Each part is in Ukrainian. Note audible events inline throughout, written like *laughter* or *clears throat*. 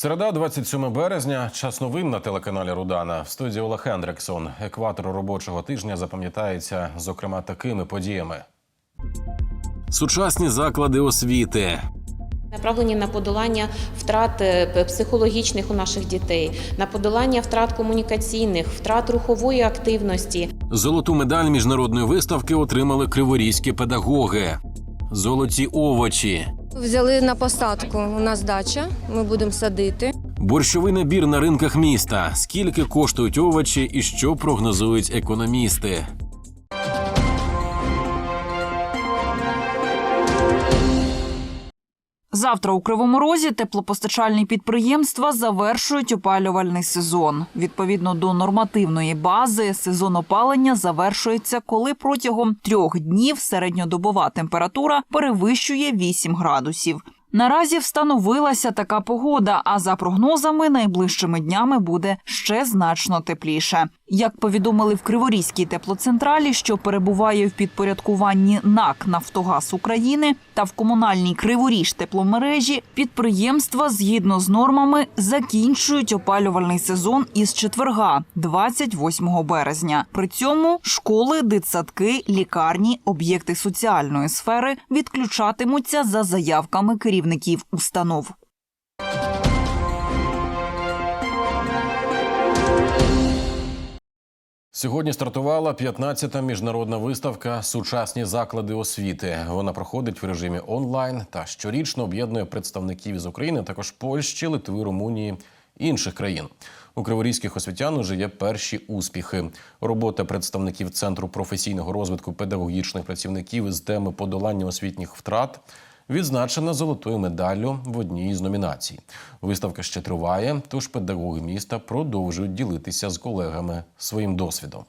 Середа, 27 березня. Час новин на телеканалі Рудана. В студії Олег Хендриксон. Екватор робочого тижня запам'ятається, зокрема, такими подіями. Сучасні заклади освіти, Направлені на подолання втрат е, психологічних у наших дітей, на подолання втрат комунікаційних, втрат рухової активності. золоту медаль міжнародної виставки отримали криворізькі педагоги. Золоті овочі, Взяли на посадку. У нас дача. Ми будемо садити. борщовий набір на ринках міста. Скільки коштують овочі і що прогнозують економісти? Завтра у Кривому Розі теплопостачальні підприємства завершують опалювальний сезон. Відповідно до нормативної бази, сезон опалення завершується, коли протягом трьох днів середньодобова температура перевищує 8 градусів. Наразі встановилася така погода, а за прогнозами найближчими днями буде ще значно тепліше. Як повідомили в Криворізькій теплоцентралі, що перебуває в підпорядкуванні НАК Нафтогаз України та в комунальній Криворіж тепломережі, підприємства згідно з нормами закінчують опалювальний сезон із четверга, 28 березня. При цьому школи, дитсадки, лікарні, об'єкти соціальної сфери відключатимуться за заявками керівників установ. Сьогодні стартувала 15-та міжнародна виставка Сучасні заклади освіти. Вона проходить в режимі онлайн та щорічно об'єднує представників із України, також Польщі, Литви, Румунії інших країн. У криворізьких освітян уже є перші успіхи. Робота представників центру професійного розвитку педагогічних працівників із теми подолання освітніх втрат відзначена золотою медаллю в одній із номінацій. Виставка ще триває, тож педагоги міста продовжують ділитися з колегами своїм досвідом.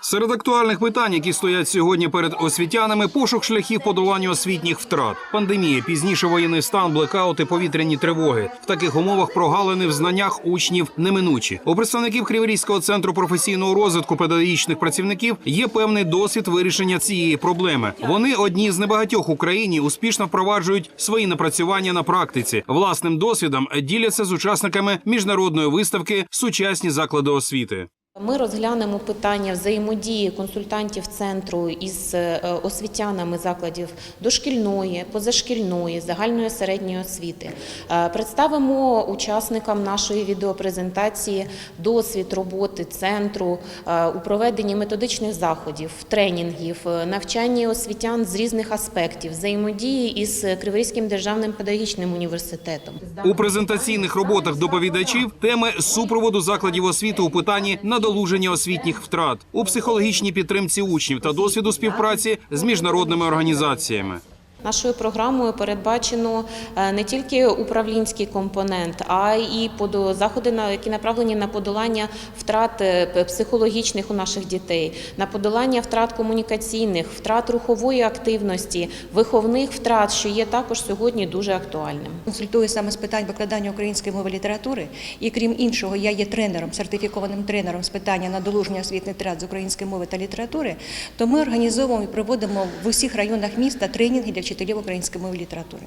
Серед актуальних питань, які стоять сьогодні перед освітянами, пошук шляхів подолання освітніх втрат, пандемія, пізніше воєнний стан, блекаути, повітряні тривоги. В таких умовах прогалини в знаннях учнів неминучі. У представників Криворізького центру професійного розвитку педагогічних працівників є певний досвід вирішення цієї проблеми. Вони одні з небагатьох Україні успішно впроваджують свої напрацювання на практиці. Власним досвідом діляться з учасниками міжнародної виставки Сучасні заклади освіти. Ми розглянемо питання взаємодії консультантів центру із е, освітянами закладів дошкільної, позашкільної, загальної середньої освіти. Е, Представимо учасникам нашої відеопрезентації досвід роботи центру е, у проведенні методичних заходів, тренінгів, навчанні освітян з різних аспектів, взаємодії із Криворізьким державним педагогічним університетом. У презентаційних роботах доповідачів теми супроводу закладів освіти у питанні надолуження освітніх втрат у психологічній підтримці учнів та досвіду співпраці з міжнародними організаціями. Нашою програмою передбачено е, не тільки управлінський компонент, а й заходи, які направлені на подолання втрат е, психологічних у наших дітей, на подолання втрат комунікаційних, втрат рухової активності, виховних втрат, що є також сьогодні дуже актуальним. консультую саме з питань викладання української мови літератури. І крім іншого, я є тренером, сертифікованим тренером з питання надолуження освітних втрат з української мови та літератури. То ми організовуємо і проводимо в усіх районах міста тренінги для вчителів української мови літератури.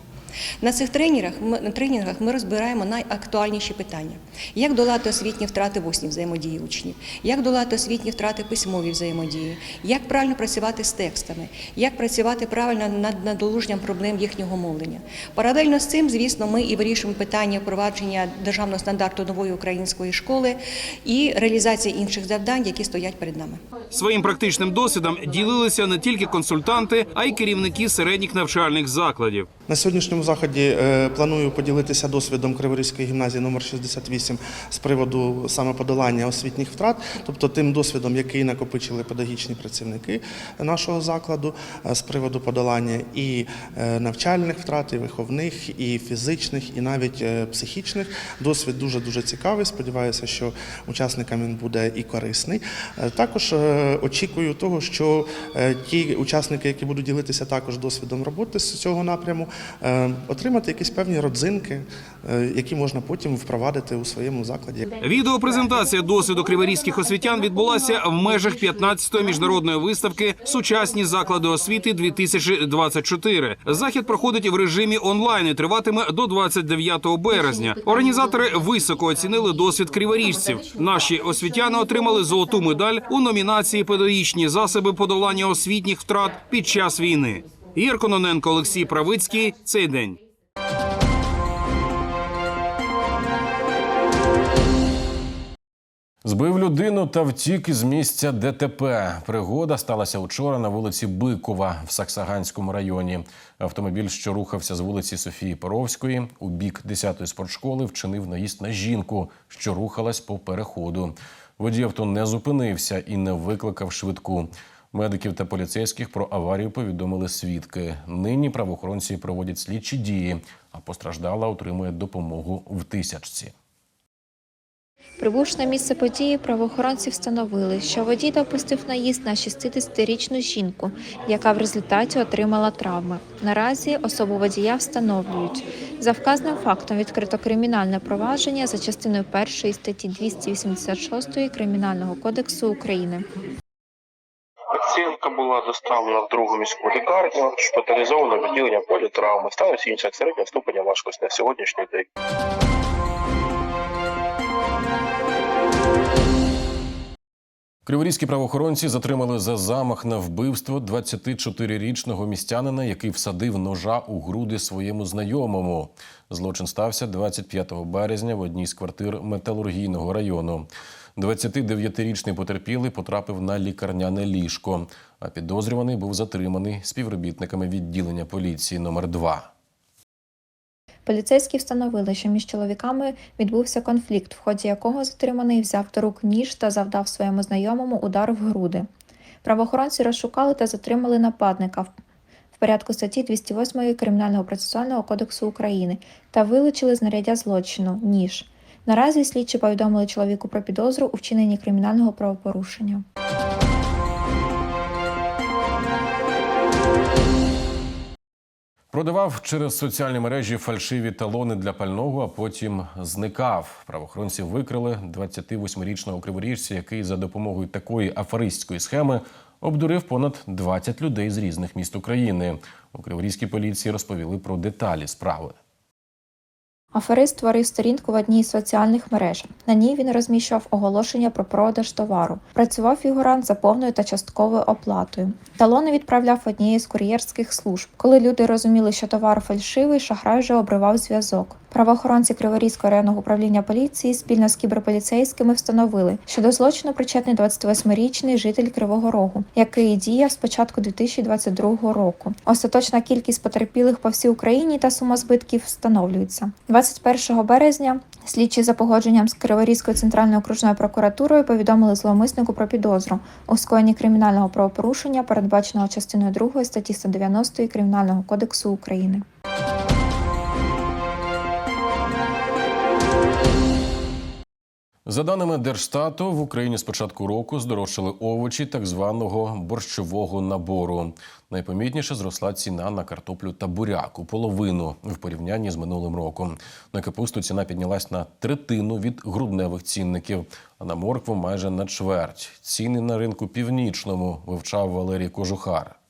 На цих тренінгах ми, тренінгах ми розбираємо найактуальніші питання: як долати освітні втрати в усній взаємодії учнів, як долати освітні втрати письмові взаємодії, як правильно працювати з текстами, як працювати правильно над надолуженням проблем їхнього мовлення. Паралельно з цим, звісно, ми і вирішуємо питання впровадження державного стандарту нової української школи і реалізації інших завдань, які стоять перед нами. Своїм практичним досвідом ділилися не тільки консультанти, а й керівники середніх навчальних закладів. На сьогоднішньому заході е, планую поділитися досвідом Криворізької гімназії номер 68 з приводу саме подолання освітніх втрат, тобто тим досвідом, який накопичили педагогічні працівники нашого закладу, е, з приводу подолання і е, навчальних втрат, і виховних, і фізичних, і навіть психічних. Досвід дуже дуже цікавий. Сподіваюся, що учасникам він буде і корисний. Також очікую того, що ті учасники, які будуть ділитися також досвідом роботи з цього напряму, отримати якісь певні родзинки, е, які можна потім впровадити у своєму закладі. Відеопрезентація досвіду криворізьких освітян відбулася в межах 15-ї міжнародної виставки Сучасні заклади освіти 2024 Захід проходить в режимі онлайн і триватиме до 29 березня. Організатори високо оцінили досвід криворіжців. Наші освітяни отримали золоту медаль у номінації Педагогічні засоби подолання освітніх втрат під час війни. Ігор Кононенко, Олексій Правицький. Цей день. Збив людину та втік із місця ДТП. Пригода сталася вчора на вулиці Бикова в Саксаганському районі. Автомобіль, що рухався з вулиці Софії Поровської у бік 10-ї спортшколи, вчинив наїзд на жінку, що рухалась по переходу. Водій авто не зупинився і не викликав швидку. Медиків та поліцейських про аварію повідомили свідки. Нині правоохоронці проводять слідчі дії, а постраждала отримує допомогу в тисячці. Прибувши на місце події, правоохоронці встановили, що водій допустив наїзд на 60-річну жінку, яка в результаті отримала травми. Наразі особу водія встановлюють. За вказаним фактом відкрито кримінальне провадження за частиною 1 статті 286 Кримінального кодексу України. Пацієнтка була доставлена в другу міську лікарню, шпиталізована в відділення політравми, сталося інше середнього ступеня важкості на сьогоднішній день. Криворізькі правоохоронці затримали за замах на вбивство 24-річного містянина, який всадив ножа у груди своєму знайомому. Злочин стався 25 березня в одній з квартир металургійного району. 29-річний потерпілий потрапив на лікарняне ліжко, а підозрюваний був затриманий співробітниками відділення поліції номер 2 Поліцейські встановили, що між чоловіками відбувся конфлікт, в ході якого затриманий взяв до рук ніж та завдав своєму знайомому удар в груди. Правоохоронці розшукали та затримали нападника в порядку статті 208 Кримінального процесуального кодексу України та вилучили знаряддя злочину ніж. Наразі слідчі повідомили чоловіку про підозру у вчиненні кримінального правопорушення. Продавав через соціальні мережі фальшиві талони для пального, а потім зникав. Правоохоронці викрили 28-річного криворіжця, який за допомогою такої аферистської схеми обдурив понад 20 людей з різних міст України. У криворізькій поліції розповіли про деталі справи. Аферист створив сторінку в одній з соціальних мереж. На ній він розміщував оголошення про продаж товару. Працював фігурант за повною та частковою оплатою. Талони відправляв однією з кур'єрських служб. Коли люди розуміли, що товар фальшивий, шахрай вже обривав зв'язок. Правоохоронці Криворізького районного управління поліції спільно з кіберполіцейськими встановили, що до злочину причетний 28-річний житель Кривого Рогу, який діяв з початку 2022 року. Остаточна кількість потерпілих по всій Україні та сума збитків встановлюється. 21 березня слідчі за погодженням з Криворізькою центральною окружною прокуратурою повідомили зловмиснику про підозру у скоєнні кримінального правопорушення, передбаченого частиною 2 статті 190 Кримінального кодексу України. За даними Держстату, в Україні з початку року здорожчали овочі так званого борщового набору. Найпомітніше зросла ціна на картоплю та буряк у половину в порівнянні з минулим роком. На капусту ціна піднялась на третину від грудневих цінників, а на моркву майже на чверть. Ціни на ринку північному вивчав Валерій Кожухар.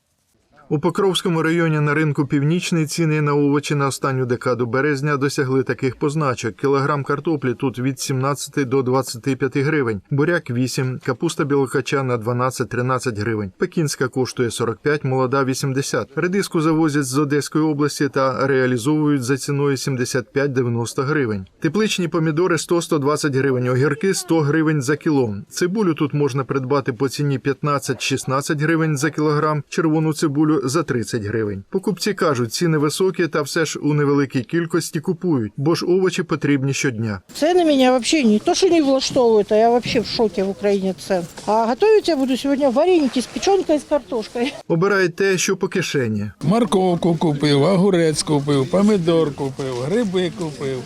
У Покровському районі на ринку Північний ціни на овочі на останню декаду березня досягли таких позначок. Кілограм картоплі тут від 17 до 25 гривень, буряк 8, капуста білокачана 12-13 гривень. Пекінська коштує 45, молода 80. Редиску завозять з Одеської області та реалізовують за ціною 75-90 гривень. Тепличні помідори 100-120 гривень, огірки 100 гривень за кіло. Цибулю тут можна придбати по ціні 15-16 гривень за кілограм, червону цибулю за 30 гривень. Покупці кажуть, ціни високі, та все ж у невеликій кількості купують, бо ж овочі потрібні щодня. Цены меня вообще не то, что не влаштовывают, а я вообще в шоке в Украине цен. А готовить я буду сегодня вареники с печенкой и с картошкой. Обирають те, що по кишені. Морковку купив, огурець купив, помідор купив, гриби купив.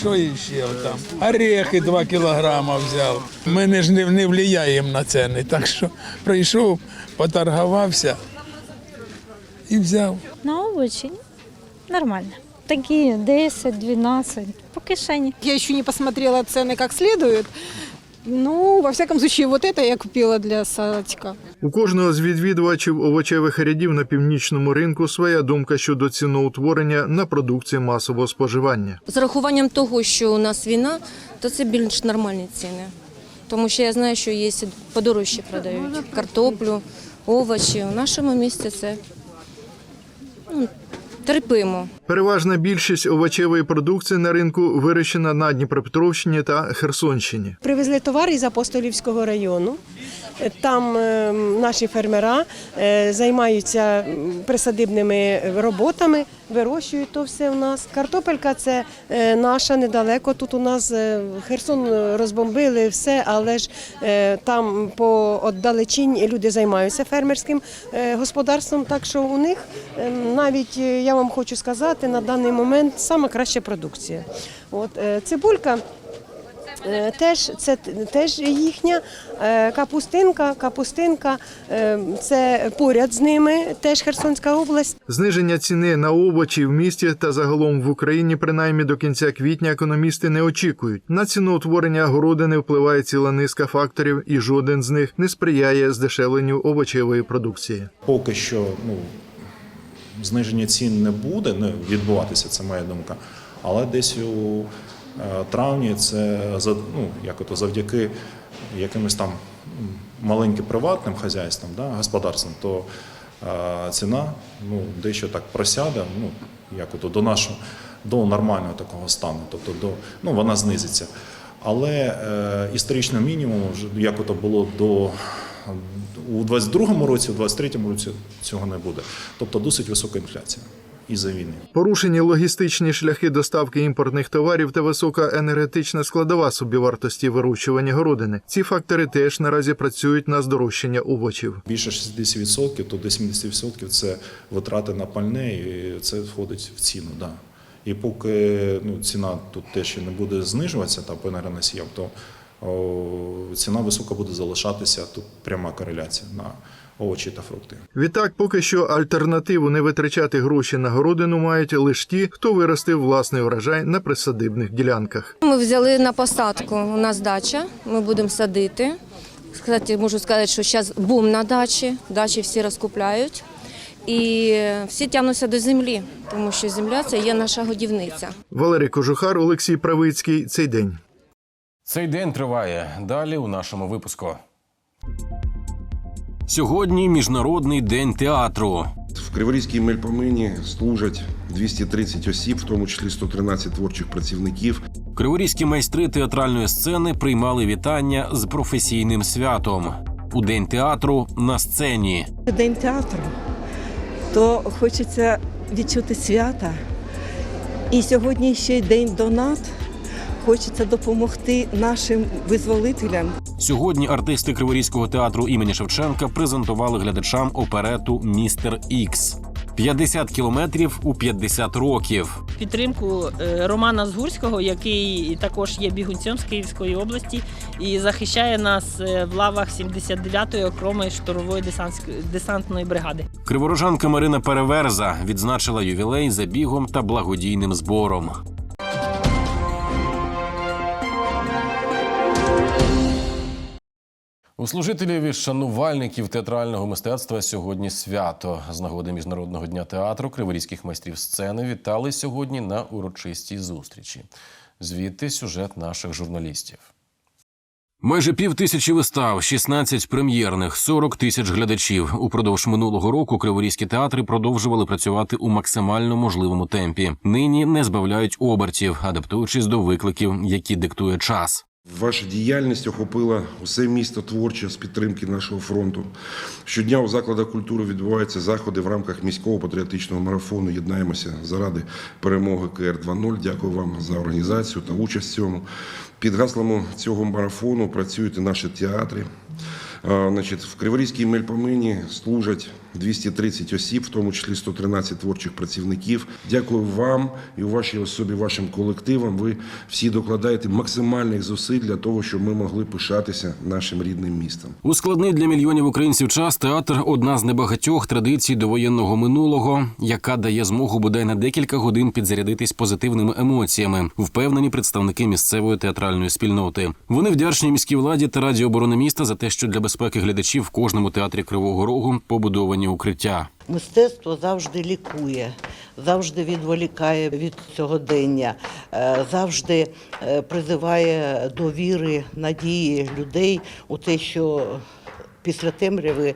Що іще там? Орехи 2 кілограма взяв. Ми не ж не, не впливаємо на ціни, так що прийшов, поторгувався і взяв. На овочі Нормально. Такі 10-12 по кишені. Я еще не посмотрела цены как следует. Ну, во всяком случае, вот это я купила для садика. У кожного з відвідувачів овочевих рядів на північному ринку своя думка щодо ціноутворення на продукції масового споживання. З рахуванням того, що у нас війна, то це більш нормальні ціни. Тому що я знаю, що є і подорожче продають картоплю, овочі. У нашому місті це терпимо. Переважна більшість овочевої продукції на ринку вирощена на Дніпропетровщині та Херсонщині. Привезли товар із Апостолівського району. Там е, наші фермера е, займаються присадибними роботами, вирощують то все у нас. Картопелька це е, наша недалеко. Тут у нас Херсон розбомбили все, але ж там по отдалечінь люди займаються фермерським господарством. Так що у них навіть я вам хочу сказати, на даний момент сама краща продукція. От цибулька. Теж це теж їхня капустинка. Капустинка е, це поряд з ними, теж Херсонська область. Зниження ціни на овочі в місті та загалом в Україні, принаймні до кінця квітня, економісти не очікують. На ціноутворення городини впливає ціла низка факторів, і жоден з них не сприяє здешевленню овочевої продукції. Поки що ну, зниження цін не буде не відбуватися, це моя думка. Але десь у е, травні це за- ну, як ото, завдяки якимось там маленьким приватним хазяйствам, да, господарствам, то е, ціна ну, дещо так просяде, ну, як до нашого до нормального такого стану, тобто до, ну, вона знизиться. Але е, історичного мінімуму, вже як ото було до у 22-му році, у 23-му році цього не буде. Тобто досить висока інфляція із-за війни. Порушені логістичні шляхи доставки імпортних товарів та висока енергетична складова собівартості вирощування городини. Ці фактори теж наразі працюють на здорожчання овочів. Більше 60%, то до 70% це витрати на пальне, і це входить в ціну. Да. І поки ну, ціна тут теж не буде знижуватися та по енергоносіям, то о, ціна висока буде залишатися. Тут пряма кореляція на овочі та фрукти. Відтак, поки що альтернативу не витрачати гроші на городину мають лише ті, хто виростив власний урожай на присадибних ділянках. Ми взяли на посадку. У нас дача, ми будемо садити. Кстати, можу сказати, що зараз бум на дачі, дачі всі розкупляють. І всі тягнуться до землі, тому що земля це є наша годівниця. Валерій Кожухар, Олексій Правицький. Цей день. Цей день триває. Далі у нашому випуску. Сьогодні міжнародний день театру. В Криворізькій мельпомині служать 230 осіб, в тому числі 113 творчих працівників. Криворізькі майстри театральної сцени приймали вітання з професійним святом. У день театру на сцені. День театру, то хочеться відчути свята. І сьогодні ще й день донат. Хочеться допомогти нашим визволителям. Сьогодні артисти Криворізького театру імені Шевченка презентували глядачам оперету Містер Ікс. 50 кілометрів у 50 років. Підтримку е, Романа Згурського, який також є бігунцем з Київської області і захищає нас е, в лавах 79-ї окремої десантської- десантної бригади. Криворожанка Марина Переверза відзначила ювілей забігом та благодійним збором. У служителів і шанувальників театрального мистецтва сьогодні свято. З нагоди Міжнародного дня театру криворізьких майстрів сцени вітали сьогодні на урочистій зустрічі. Звідти сюжет наших журналістів. Майже пів тисячі вистав, 16 прем'єрних, 40 тисяч глядачів. Упродовж минулого року криворізькі театри продовжували працювати у максимально можливому темпі. Нині не збавляють обертів, адаптуючись до викликів, які диктує час. Ваша діяльність охопила усе місто творче з підтримки нашого фронту. Щодня у закладах культури відбуваються заходи в рамках міського патріотичного марафону. Єднаємося заради перемоги КР 2.0. Дякую вам за організацію та участь в цьому. Під гаслами цього марафону працюють і наші театри. Значить, в Криворізькій мельпомині служать 230 осіб, в тому числі 113 творчих працівників. Дякую вам і у вашій особі, вашим колективам. Ви всі докладаєте максимальних зусиль для того, щоб ми могли пишатися нашим рідним містом. У складний для мільйонів українців час театр одна з небагатьох традицій довоєнного минулого, яка дає змогу бодай на декілька годин підзарядитись позитивними емоціями, впевнені представники місцевої театральної спільноти. Вони вдячні міській владі та раді оборони міста за те, що для безпеки глядачів в кожному театрі Кривого Рогу побудовані укриття. Мистецтво завжди лікує, завжди відволікає від сьогодення, е, завжди е, призиває до віри, надії людей у те, що після темряви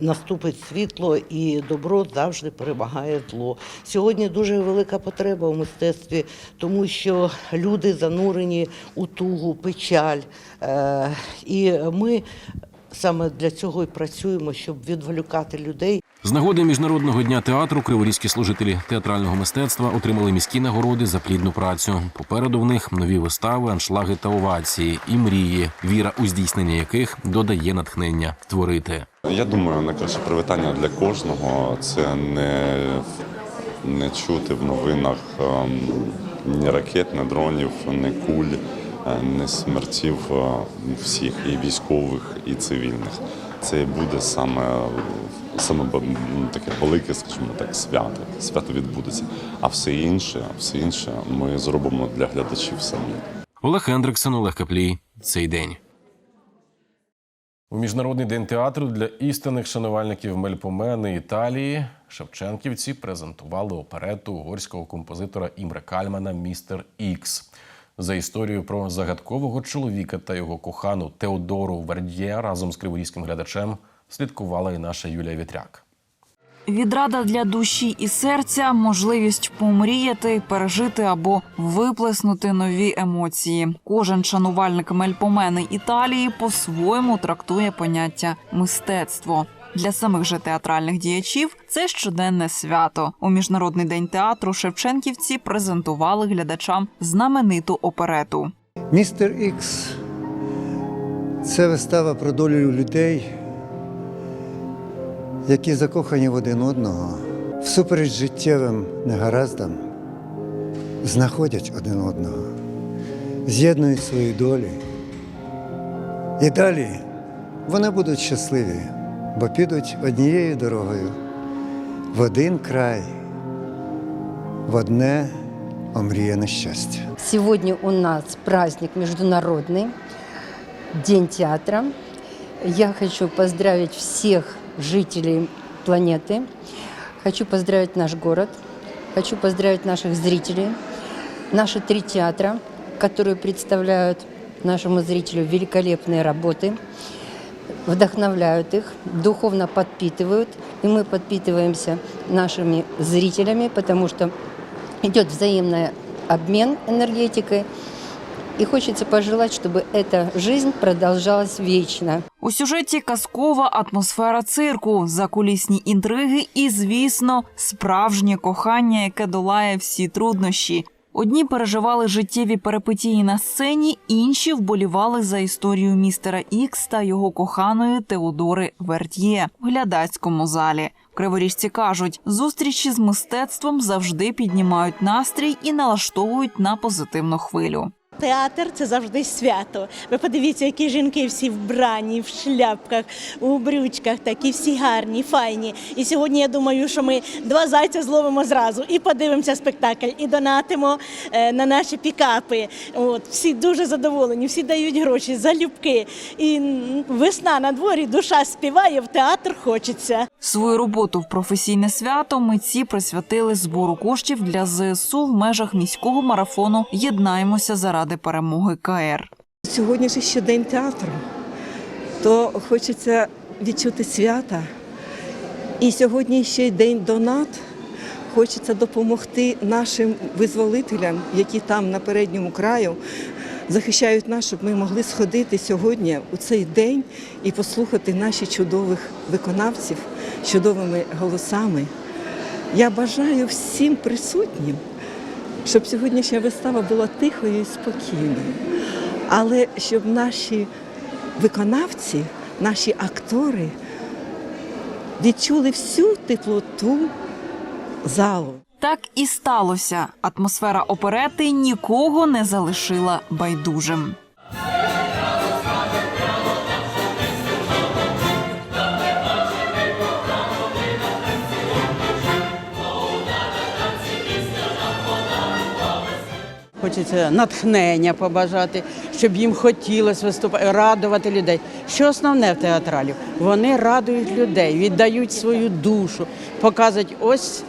наступить світло і добро завжди перемагає зло. Сьогодні дуже велика потреба у мистецтві, тому що люди занурені у тугу, печаль. Е, І ми саме для цього і працюємо, щоб відволікати людей. З нагоди міжнародного дня театру криворізькі служителі театрального мистецтва отримали міські нагороди за плідну працю. Попереду в них нові вистави, аншлаги та овації і мрії, віра у здійснення яких додає натхнення творити. Я думаю, найкраще привітання для кожного це не, не чути в новинах ем, ні ракет, ні дронів, ні куль, е, ні смертів е, всіх і військових, і цивільних. Це буде саме, саме таке велике, скажімо так, свято. Свято відбудеться. А все інше, все інше ми зробимо для глядачів самі. Олег Хендриксон, Олег Каплій. Цей день. У міжнародний день театру для істинних шанувальників Мельпомени Італії Шевченківці презентували оперету угорського композитора Імре Кальмана Містер Ікс. За історією про загадкового чоловіка та його кохану Теодору Верд'є разом з криворізьким глядачем слідкувала і наша Юлія Вітряк. Відрада для душі і серця, можливість помріяти, пережити або виплеснути нові емоції. Кожен шанувальник мельпомени Італії по-своєму трактує поняття мистецтво. Для самих же театральних діячів це щоденне свято. У міжнародний день театру Шевченківці презентували глядачам знамениту оперету. Містер Ікс це вистава про долю людей, які закохані в один одного, всупереч життєвим негараздам, знаходять один одного, з'єднують свої долі. І далі вони будуть щасливі, бо підуть однією дорогою в один край, в одне омріяне щастя. Сегодня у нас праздник международный, День театра. Я хочу поздравить всех жителей планеты. Хочу поздравить наш город. Хочу поздравить наших зрителей. Наши три театра, которые представляют нашему зрителю великолепные работы, вдохновляют их, духовно подпитывают. И мы подпитываемся нашими зрителями, потому что идет взаимный обмен энергетикой. И хочется пожелать, чтобы эта жизнь продолжалась вечно. У сюжеті казкова атмосфера цирку, закулісні інтриги і, звісно, справжнє кохання, яке долає всі труднощі. Одні переживали життєві перипетії на сцені, інші вболівали за історію містера Ікс та його коханої Теодори Вертьє в глядацькому залі. Криворіжці кажуть, зустрічі з мистецтвом завжди піднімають настрій і налаштовують на позитивну хвилю. Театр це завжди свято. Ви подивіться, які жінки всі вбрані, в шляпках, у брючках, такі всі гарні, файні. І сьогодні я думаю, що ми два зайця зловимо зразу і подивимося спектакль, і донатимо е, на наші пікапи. От всі дуже задоволені, всі дають гроші залюбки. І весна на дворі, душа співає, в театр хочеться. Свою роботу в професійне свято митці присвятили збору коштів для ЗСУ в межах міського марафону Єднаємося заради перемоги КР. Сьогодні ж ще день театру, то хочеться відчути свята. І сьогодні ще й день донат. Хочеться допомогти нашим визволителям, які там на передньому краю захищають нас, щоб ми могли сходити сьогодні у цей день і послухати наших чудових виконавців чудовими голосами. Я бажаю всім присутнім, щоб сьогоднішня вистава була тихою і спокійною, але щоб наші виконавці наші актори відчули всю теплоту залу. Так і сталося. Атмосфера оперети нікого не залишила байдужим. Хочеться натхнення побажати, щоб їм хотілося виступати, радувати людей. Що основне в театралів? Вони радують людей, віддають свою душу, показують ось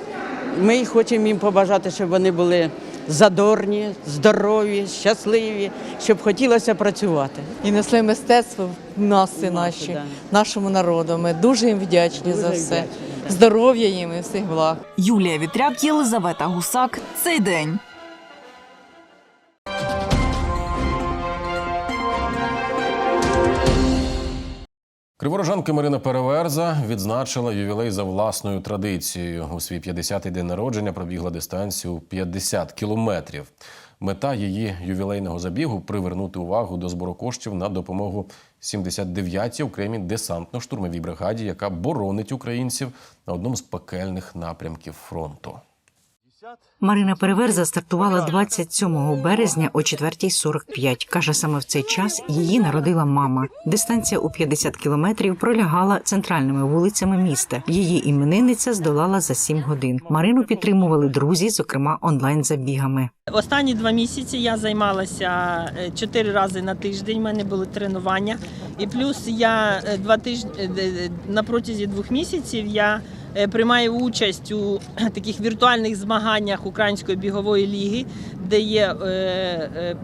ми хочемо їм побажати, щоб вони були задорні, здорові, щасливі, щоб хотілося працювати. і несли мистецтво в наси наші, да. нашому народу. Ми дуже їм вдячні Дуже за все. вдячні, Здоров'я їм і всіх благ. Юлія Вітряк, Єлизавета Гусак. Цей день. Криворожанка Марина Переверза відзначила ювілей за власною традицією. У свій 50-й день народження пробігла дистанцію 50 кілометрів. Мета її ювілейного забігу привернути увагу до збору коштів на допомогу 79-й окремій десантно-штурмовій бригаді, яка боронить українців на одному з пекельних напрямків фронту. Марина Переверза стартувала 27 березня о 4.45. Каже, саме в цей час її народила мама. Дистанція у 50 кілометрів пролягала центральними вулицями міста. Її іменинниця здолала за 7 годин. Марину підтримували друзі, зокрема онлайн-забігами. Останні два місяці я займалася е, чотири рази на тиждень. У мене були тренування. І плюс я е, два тижні е, на протязі двох місяців я е, приймаю участь у *clears throat* таких віртуальних змаганнях Української бігової ліги, де є е,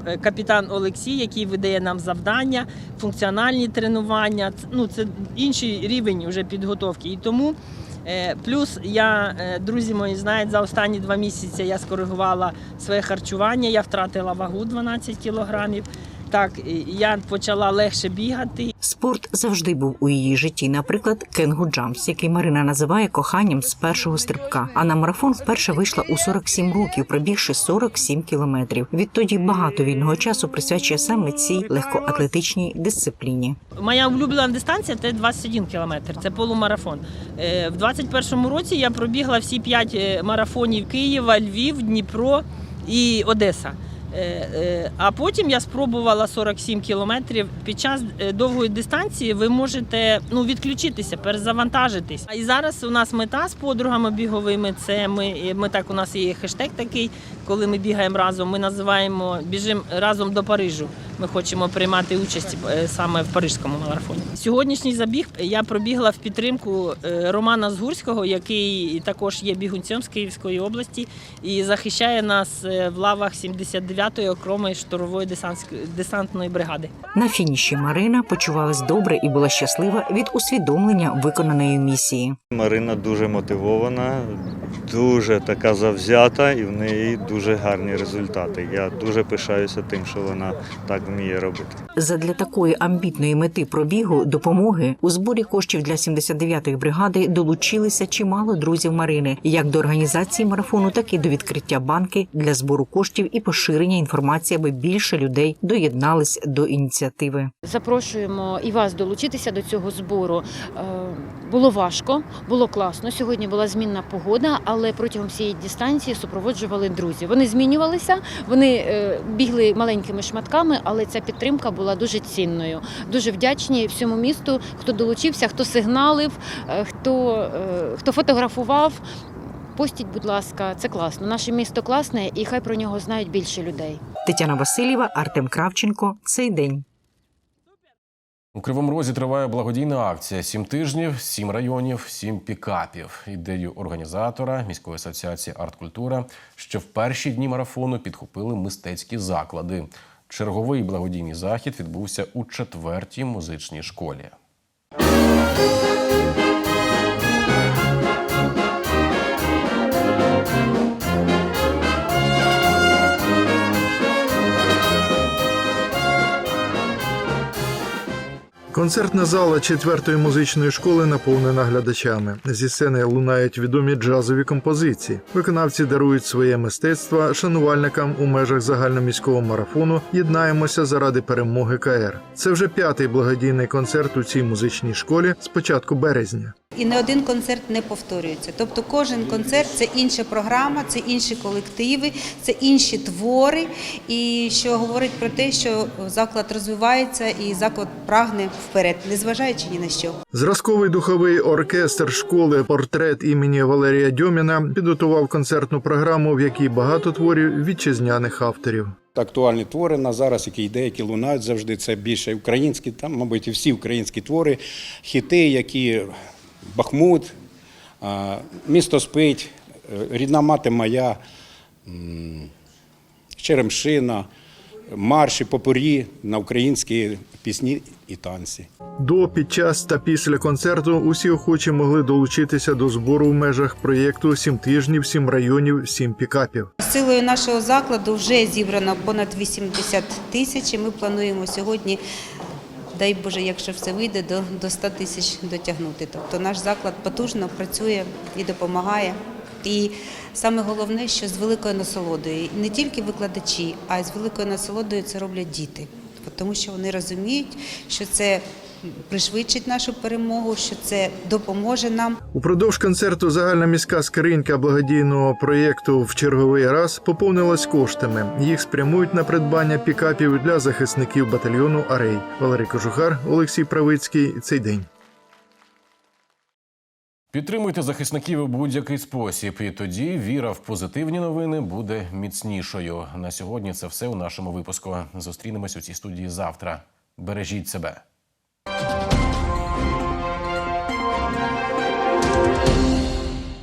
е, капітан Олексій, який видає нам завдання, функціональні тренування. Ну це інший рівень вже підготовки. І тому. Плюс я, друзі мої, знають, за останні два місяці я скоригувала своє харчування, я втратила вагу 12 кілограмів. Так, я почала легше бігати. Спорт завжди був у її житті. Наприклад, кенгу джамс, який Марина називає коханням з першого стрибка. А на марафон вперше вийшла у 47 років, пробігши 47 кілометрів. Відтоді багато вільного часу присвячує саме цій легкоатлетичній дисципліні. Моя улюблена дистанція це 21 кілометр, це полумарафон. Е, В 21-му році я пробігла всі п'ять е, марафонів Києва, Львів, Дніпро і Одеса. Е, е, А потім я спробувала 47 кілометрів. Під час е, довгої дистанції ви можете ну, відключитися, перезавантажитись. І зараз у нас мета з подругами біговими. Це ми, ми так у нас є хештег такий, коли ми бігаємо разом. Ми називаємо біжимо разом до Парижу. Ми хочемо приймати участь е, саме в парижському марафоні. Сьогоднішній забіг я пробігла в підтримку е, Романа Згурського, який також є бігунцем з Київської області і захищає нас е, в лавах 79-ї окремої штурмової десантської- десантної бригади. На фініші Марина почувалась добре і була щаслива від усвідомлення виконаної місії. Марина дуже мотивована, дуже така завзята і в неї дуже гарні результати. Я дуже пишаюся тим, що вона так вміє робити. Задля такої амбітної мети пробігу допомоги у зборі коштів для 79-ї бригади долучилися чимало друзів Марини, як до організації марафону, так і до відкриття банки для збору коштів і поширення інформації, аби більше людей доєднались до ініціативи. Запрошуємо і вас долучитися до цього збору. Е, Було важко, було класно. Сьогодні була змінна погода, але протягом всієї дистанції супроводжували друзі. Вони змінювалися, вони е, бігли маленькими шматками, але ця підтримка була дуже цінною. Дуже вдячні всьому місту, хто долучився, хто сигналив, е, хто, е, хто фотографував. Постіть, будь ласка, це класно. Наше місто класне, і хай про нього знають більше людей. Тетяна Васильєва, Артем Кравченко. Цей день. У Кривому Розі триває благодійна акція «Сім тижнів, сім районів, сім пікапів. Ідею організатора міської асоціації арткультура, що в перші дні марафону підхопили мистецькі заклади. Черговий благодійний захід відбувся у четвертій музичній школі. Концертна зала четвертої музичної школи наповнена глядачами. Зі сцени лунають відомі джазові композиції. Виконавці дарують своє мистецтво шанувальникам у межах загальноміського марафону. Єднаємося заради перемоги КР. Це вже п'ятий благодійний концерт у цій музичній школі з початку березня. І не один концерт не повторюється. Тобто кожен концерт це інша програма, це інші колективи, це інші твори. І що говорить про те, що заклад розвивається і заклад прагне вперед, незважаючи ні на що. Зразковий духовий оркестр школи портрет імені Валерія Дьоміна підготував концертну програму, в якій багато творів вітчизняних авторів. Актуальні твори на зараз, які йде, які лунають завжди. Це більше українські, там, мабуть, і всі українські твори, хіти, які Бахмут, Місто спить, е, Рідна мати моя, Черемшина, марші, попурі на українські пісні і танці. До, під час та після концерту усі охочі могли долучитися до збору в межах проєкту «Сім тижнів, сім районів, сім пікапів. Силою нашого закладу вже зібрано понад 80 тисяч. і Ми плануємо сьогодні. Дай Боже, якщо все вийде, до, до 100 тисяч дотягнути. Тобто наш заклад потужно працює і допомагає. І саме головне, що з великою насолодою І не тільки викладачі, а й з великою насолодою це роблять діти, тому що вони розуміють, що це пришвидшить нашу перемогу, що це допоможе нам. Упродовж концерту загальна міська скринька благодійного проєкту в черговий раз поповнилась коштами. Їх спрямують на придбання пікапів для захисників батальйону Арей. Валерій Кожухар, Олексій Правицький. Цей день. Підтримуйте захисників у будь-який спосіб, і тоді віра в позитивні новини буде міцнішою. На сьогодні це все у нашому випуску. Зустрінемось у цій студії завтра. Бережіть себе.